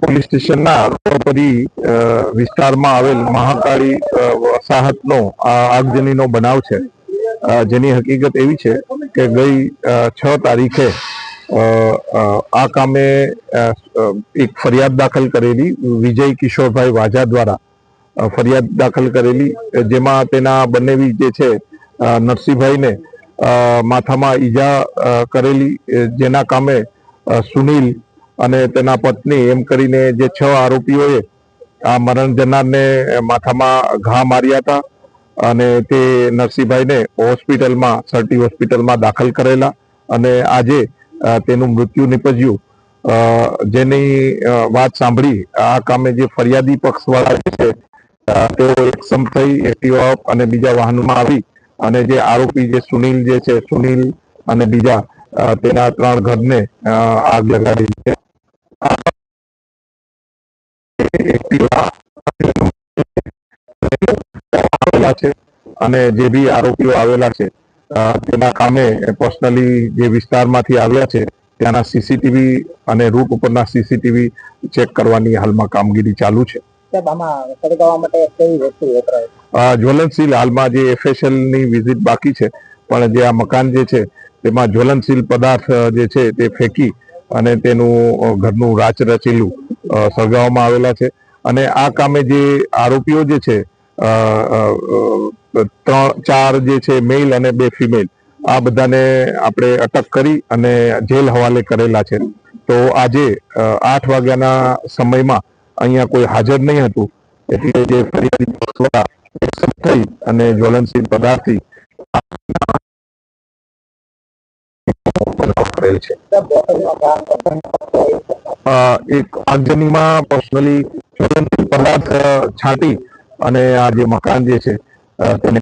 Police સ્ટેશનના રોડપરી વિસ્તારમાં આવેલ મહાકાળી વસાહતનો આગજનીનો બનાવ છે. જેની હકીકત એવી છે કે ગઈ છ તારીખે આ કામે એક ફરિયાદ દાખલ કરેલી વિજય કિશોરભાઈ વાજા દ્વારા ફરિયાદ દાખલ કરેલી, જેમાં તેના બંનેવી જે છે નરસિંહભાઈને માથામાં ઈજા કરેલી જેના કામે સુનિલ અને તેના પત્ની એમ કરીને જે છ આરોપીઓએ આ મરણ જનારને માથામાં ઘા માર્યા હતા અને તે નરસિંહભાઈને હોસ્પિટલમાં, સરટી હોસ્પિટલમાં દાખલ કરેલા અને આજે તેનું મૃત્યુ નીપજ્યું. જેની વાત સાંભળી, આ કામે જે ફરિયાદી પક્ષવાળા છે તેઓ એકસમ થઈ, એક્ટિવા અને બીજા વાહનમાં આવી અને જે આરોપી જે સુનિલ જે છે, સુનિલ અને બીજા તેના ત્રણ ઘરને આગ લગાડી છે. અને જે બી આરોપીઓ આવેલા છે તેના કામે પર્સનલી જે વિસ્તારમાંથી આવ્યા છે, ત્યાંના સીસીટીવી અને રૂટ ઉપરના સીસીટીવી ચેક કરવાની હાલમાં કામગીરી ચાલુ છે. સાહેબ, આમાં સળગાવવા માટે કઈ વસ્તુ વપરાય? જ્વલનશીલ હાલમાં જે એફએસએલની વિઝિટ બાકી છે, પણ જે આ મકાન જે છે, તેમાં જ્વલનશીલ પદાર્થ જે છે તે ફેંકી અને તેનું ઘરનું રાચ રચેલું સળગાવવામાં આવેલા છે. અને આ કામે જે આરોપીઓ જે છે ત્રણ, ચાર જે છે મેલ અને બે ફિમેલ આ બધાને આપણે અટક કરી અને જેલ હવાલે કરેલા છે. તો આજે આઠ વાગ્યાના સમયમાં અહીંયા કોઈ હાજર નહીં હતું, એટલે જે ફરિયાદી દ્વારા થઈ અને જ્વલનશીલ પદાર્થ છાંટી અને આ જે મકાન જે છે તેને